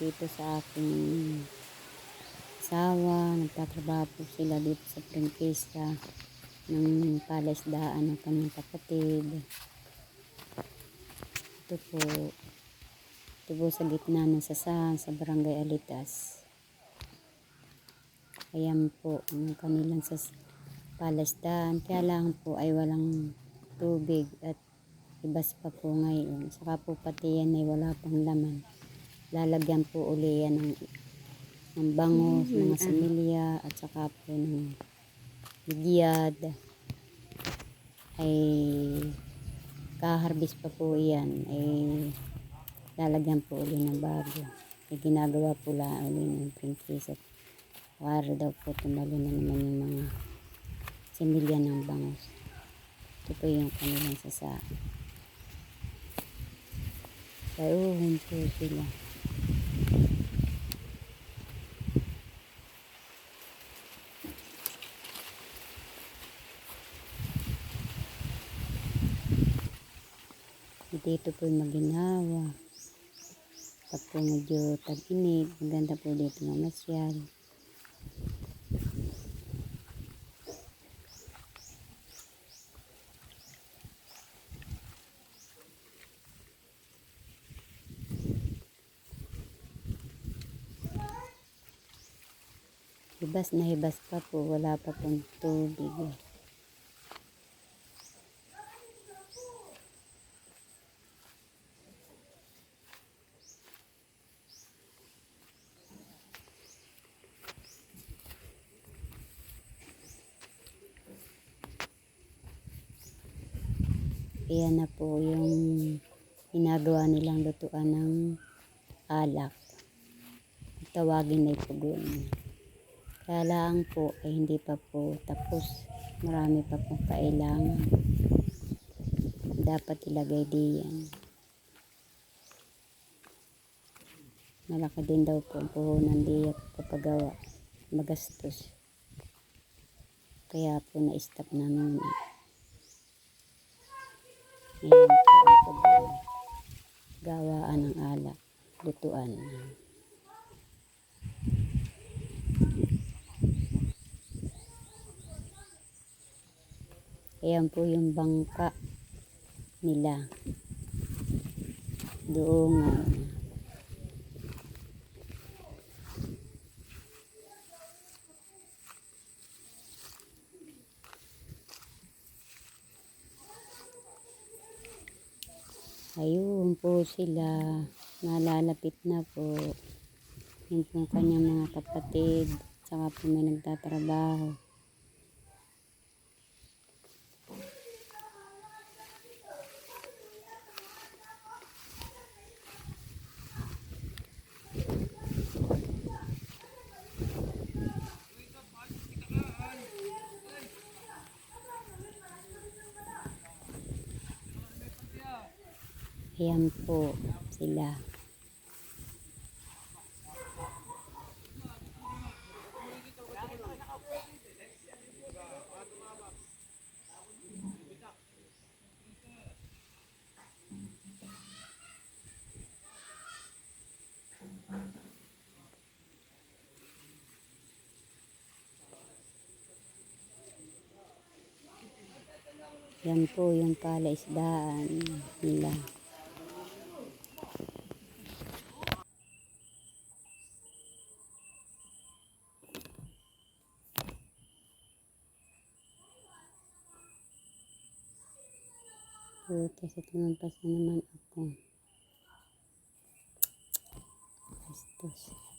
dito sa aking asawa. Nagtatrabaho po sila dito sa Prinkesa ng palaisdaan ng kanyang kapatid. Ito po. Ito po sa gitna ng sasahan sa barangay Alitas. Ayan po ang kanilang sas palaisdaan. Kaya lang po ay walang tubig at ibas pa po ngayon. Saka po pati yan ay wala pang laman. Lalagyan po uli yan ng, ng bangos, mga similya at saka po ng giyad. Ay kaharbis pa po yan. Ay lalagyan po uli ng bago. Ay ginagawa po lang uli ng princess at para daw po tumalo na naman yung mga similya ng bangos. Ito po yung kanilang sasa. Sayuhon po sila. Dito po maginawa. Pag po medyo tag-init, maganda po dito mamasyal. Hibas na hibas pa po, wala pa pong tubig. eh. Ayan na po yung ginagawa nilang lutuan ng alak. Tawagin na ipugon. Kaya lang po ay hindi pa po tapos. Marami pa pong kailangan. Dapat ilagay diyan. Malaki din daw po ang puhunan diya kapagawa. Magastos. Kaya po na-stop na muna. Ayan po ang pag gawaan ng alak. Lutuan. Ayan po yung bangka nila. Doon nga. Ayun po sila. Nalalapit na po. Yun po ang kanyang mga kapatid. Tsaka po may nagtatrabaho. Ayan po sila. Yan po yung palaisdaan nila. Sa tumampas na naman ako. Bastos.